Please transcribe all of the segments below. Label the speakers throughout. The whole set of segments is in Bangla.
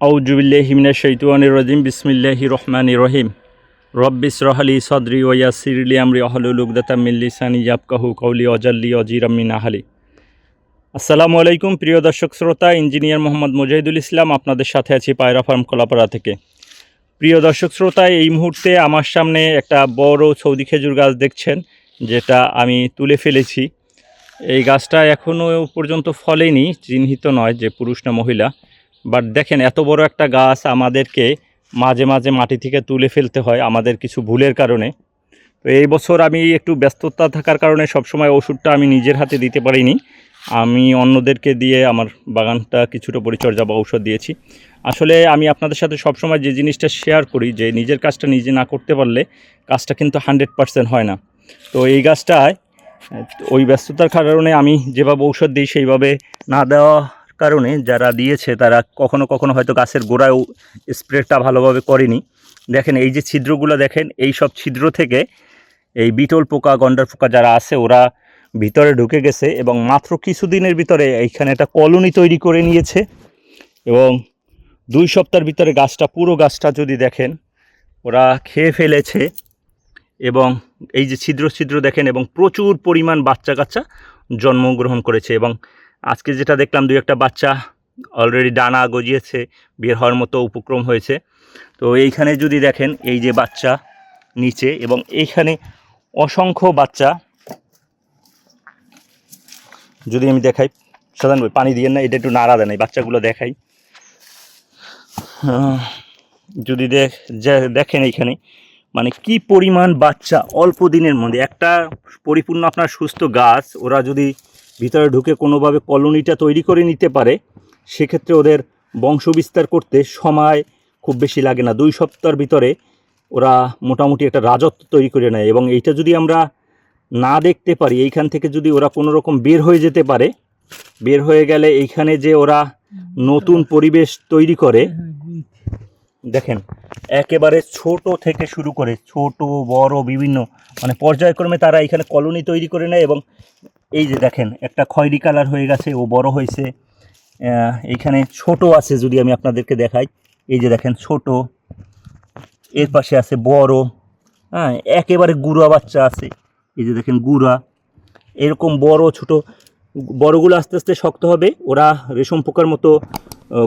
Speaker 1: আউজুবিল্লাহিমিনা শৈতুয়ানির রজিম বিসমিল্লাহি রহমান রহিম। রব্বিস রহলি সদরি ওয়াসিরলি আমরি, আহলুল উগদাতা মিল্লিসানি ইয়াবকাহু কৌলি অজাল্লি অজিরামিন আহালি। আসসালামু আলাইকুম, প্রিয় দর্শক শ্রোতা, ইঞ্জিনিয়ার মোহাম্মদ মুজাহিদুল ইসলাম আপনাদের সাথে আছি পায়রা ফার্ম কলাপাড়া থেকে। প্রিয় দর্শক শ্রোতা, এই মুহূর্তে আমার সামনে একটা বড় সৌদি খেজুর গাছ দেখছেন, যেটা আমি তুলে ফেলেছি। এই গাছটা এখনও পর্যন্ত ফলেনি, চিহ্নিত নয় যে পুরুষ না মহিলা। বাট দেখেন, এত বড় একটা গাছ আমাদেরকে মাঝে মাঝে মাটি থেকে তুলে ফেলতে হয় আমাদের কিছু ভুলের কারণে। তো এই বছর আমি একটু ব্যস্ততা থাকার কারণে সবসময় ওষুধটা আমি নিজের হাতে দিতে পারিনি। আমি অন্যদেরকে দিয়ে আমার বাগানটা কিছুটা পরিচর্যা বা ঔষধ দিয়েছি। আসলে আমি আপনাদের সাথে সবসময় যে জিনিসটা শেয়ার করি, যে নিজের কাজটা নিজে না করতে পারলে কাজটা কিন্তু হান্ড্রেড পারসেন্ট হয় না। তো এই গাছটায়, ওই ব্যস্ততার কারণে আমি যেভাবে ঔষধ দিই, সেইভাবে না দেওয়া কারণে যারা দিয়েছে তারা কখনো কখনো হয়তো গাছের গোড়ায়ও স্প্রেটা ভালোভাবে করেনি। দেখেন এই যে ছিদ্রগুলো দেখেন, এই সব ছিদ্র থেকে এই বিটল পোকা, গন্ডার পোকা যারা আছে, ওরা ভিতরে ঢুকে গেছে এবং মাত্র কিছুদিনের ভিতরে এইখানে একটা কলোনি তৈরি করে নিয়েছে এবং দুই সপ্তাহের ভিতরে গাছটা, পুরো গাছটা যদি দেখেন, ওরা খেয়ে ফেলেছে এবং এই যে ছিদ্র ছিদ্র দেখেন এবং প্রচুর পরিমাণ বাচ্চা কাচ্চা জন্মগ্রহণ করেছে এবং আজকে যেটা দেখলাম, দুই একটা বাচ্চা অলরেডি ডানা গজিয়েছে, বের হওয়ার মতো উপক্রম হয়েছে। তো এইখানে যদি দেখেন, এই যে বাচ্চা নিচে এবং এইখানে অসংখ্য বাচ্চা। যদি আমি দেখাই সাধারণ ভাই, পানি দিয়ে না, এটা একটু নাড়া দেয় না এই বাচ্চাগুলো দেখাই। যদি দেখ দেখেন এইখানে মানে কি পরিমাণ বাচ্চা অল্প দিনের মধ্যে। একটা পরিপূর্ণ আপনার সুস্থ গাছ, ওরা যদি ভিতরে ঢুকে কোনোভাবে কলোনিটা তৈরি করে নিতে পারে, সেক্ষেত্রে ওদের বংশবিস্তার করতে সময় খুব বেশি লাগে না। দুই সপ্তাহের ভিতরে ওরা মোটামুটি একটা রাজত্ব তৈরি করে নেয় এবং এইটা যদি আমরা না দেখতে পারি, এইখান থেকে যদি ওরা কোনো রকম বের হয়ে যেতে পারে, বের হয়ে গেলে এইখানে যে ওরা নতুন পরিবেশ তৈরি করে, দেখেন, একেবারে ছোট থেকে শুরু করে ছোট, বড়, বিভিন্ন মানে পর্যায়ক্রমে তারা এখানে কলোনি তৈরি করে নেয় এবং এই যে দেখেন, একটা খয়েরি কালার হয়ে গেছে, ও বড় হয়েছে। এইখানে ছোট আছে যদি আমি আপনাদেরকে দেখাই। এই যে দেখেন, ছোট। এর পাশে আছে বড়। হ্যাঁ একেবারে গুঁড়া বাচ্চা আছে। এই যে দেখেন, গুঁড়া। এরকম বড়, ছোট, বড়গুলো আস্তে আস্তে শক্ত হবে। ওরা রেশম পোকার মতো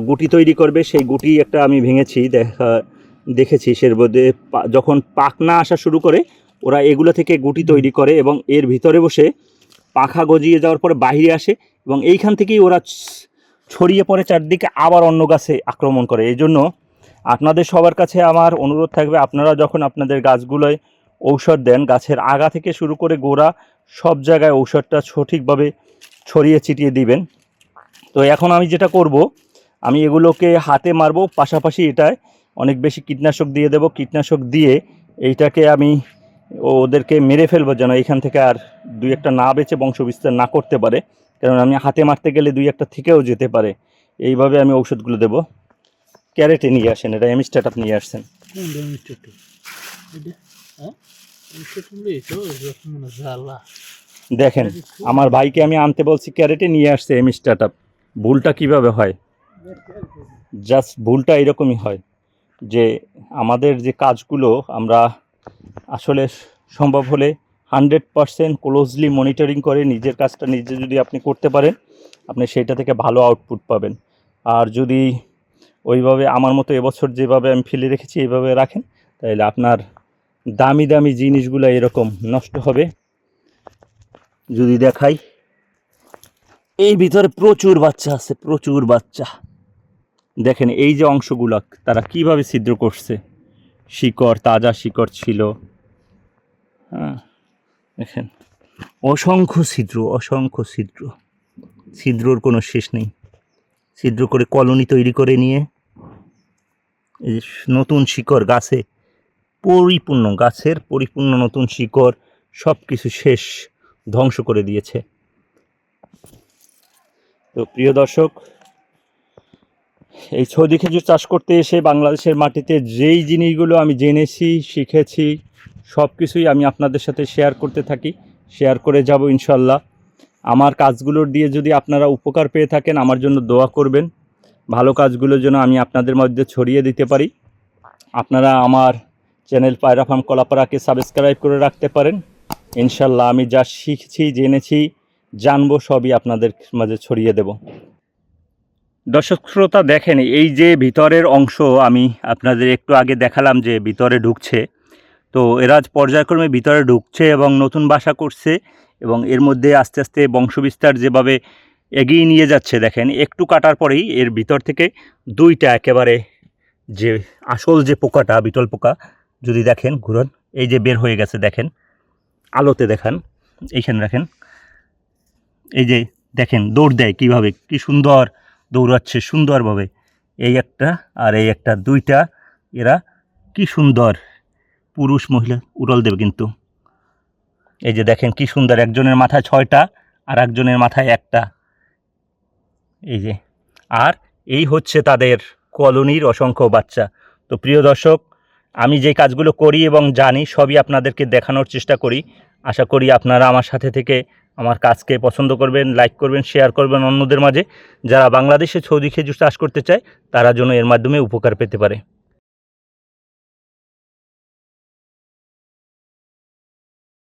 Speaker 1: গুটি তৈরি করবে। সেই গুটি একটা আমি ভেঙেছি, দেখা, দেখেছি। সের মধ্যে যখন পাকনা আসা শুরু করে, ওরা এগুলো থেকে গুটি তৈরি করে এবং এর ভিতরে বসে পাখা গজিয়ে যাওয়ার পরে বাইরে আসে এবং এইখান থেকেই ওরা ছড়িয়ে পড়ে চারদিকে আবার অন্য গাছে আক্রমণ করে। এই জন্য আপনাদের সবার কাছে আমার অনুরোধ থাকবে, আপনারা যখন আপনাদের গাছগুলোয় ঔষধ দেন, গাছের আগা থেকে শুরু করে গোড়া, সব জায়গায় ঔষধটা সঠিকভাবে ছড়িয়ে ছিটিয়ে দিবেন। তো এখন আমি যেটা করব, আমি এগুলোকে হাতে মারবো, পাশাপাশি এটায় অনেক বেশি কীটনাশক দিয়ে দেব। কীটনাশক দিয়ে এইটাকে আমি ওদেরকে মেরে ফেলব যেন এখান থেকে আর দুই একটা না বেঁচে বংশবিস্তার না করতে পারে কারণ আমি হাতে মারতে গেলে দুই একটা থেকেও যেতে পারে। এইভাবে আমি ঔষধগুলো দেবো। ক্যারেটে নিয়ে আসেন এটা এমি স্টার্ট নিয়ে আসছেন।
Speaker 2: হ্যাঁ?
Speaker 1: দেখেন আমার ভাইকে আমি আনতে বলছি ক্যারেটে নিয়ে আসছে এমি স্টার্ট আপ ভুলটা কীভাবে হয়? জাস্ট ভুলটা এরকমই হয় যে আমাদের যে কাজগুলো আমরা আসলে সম্ভব হলে হান্ড্রেড পারসেন্ট ক্লোজলি মনিটরিং করে নিজের কাজটা নিজে যদি আপনি করতে পারেন, আপনি সেইটা থেকে ভালো আউটপুট পাবেন। আর যদি ওইভাবে আমার মতো এবছর যেভাবে আমি ফেলে রেখেছি এইভাবে রাখেন, তাহলে আপনার দামি দামি জিনিসগুলো এরকম নষ্ট হবে। যদি দেখাই, এই ভিতরে প্রচুর বাচ্চা আছে, প্রচুর বাচ্চা। দেখেন এই যে অংশগুলো, তারা কীভাবে ছিদ্র করছে? শিকড়, তাজা শিকড় ছিল। হ্যাঁ। দেখেন। অসংখ্য ছিদ্র অসংখ্য ছিদ্র। ছিদ্রর কোনো শেষ নেই। ছিদ্র করে কলোনি তৈরি করে নিয়ে নতুন শিকড় গাছে, পরিপূর্ণ গাছের পরিপূর্ণ নতুন শিকড় সব কিছু শেষ ধ্বংস করে দিয়েছে। তো প্রিয় দর্শক, এই সৌদি খেজুর চাষ করতে এসে বাংলাদেশের মাটিতে যেই জিনিসগুলো আমি জেনেছি, শিখেছি সব কিছুই আমি আপনাদের সাথে শেয়ার করতে থাকি শেয়ার করে যাব ইনশাল্লাহ। আমার কাজগুলোর দিয়ে যদি আপনারা উপকার পেয়ে থাকেন, আমার জন্য দোয়া করবেন। ভালো কাজগুলোর জন্য আমি আপনাদের মধ্যে ছড়িয়ে দিতে পারি। আপনারা আমার চ্যানেল পায়রা ফার্ম কলাপাড়াকে সাবস্ক্রাইব করে রাখতে পারেন। ইনশাল্লাহ আমি যা শিখছি, জেনেছি, জানব, সবই আপনাদের মাঝে ছড়িয়ে দেব। দর্শক শ্রোতা দেখেন, এই যে ভিতরের অংশ আমি আপনাদের একটু আগে দেখালাম যে ভিতরে ঢুকছে। তো এরা পর্যায়ক্রমে ভিতরে ঢুকছে এবং নতুন বাসা করছে এবং এর মধ্যে আস্তে আস্তে বংশবিস্তার যেভাবে এগিয়ে নিয়ে যাচ্ছে, দেখেন, একটু কাটার পরেই এর ভিতর থেকে দুইটা একেবারে যে আসল যে পোকাটা, বিটল পোকা, যদি দেখেন, ঘুরন, এই যে বের হয়ে গেছে, দেখেন, আলোতে দেখান, এইখানে রাখেন, এই যে দেখেন, দৌড় দেয় কীভাবে, কি সুন্দর দৌড়াচ্ছে সুন্দরভাবে, এই একটা আর এই একটা, দুইটা, এরা কি সুন্দর পুরুষ মহিলা, উড়াল দেবে কিন্তু। এই যে দেখেন কি সুন্দর, একজনের মাথায় ছয়টা আর একজনের মাথায় একটা। এই যে, আর এই হচ্ছে তাদের কলোনির অসংখ্য বাচ্চা। তো প্রিয় দর্শক, আমি যে কাজগুলো করি এবং জানি, সবই আপনাদেরকে দেখানোর চেষ্টা করি। আশা করি আপনারা আমার সাথে থেকে আমার কাজকে পছন্দ করবেন, লাইক করবেন, শেয়ার করবেন অন্যদের মাঝে। যারা বাংলাদেশে সৌদি খেজুর চাষ করতে চায়, তারা যেন এর মাধ্যমে উপকার পেতে পারে।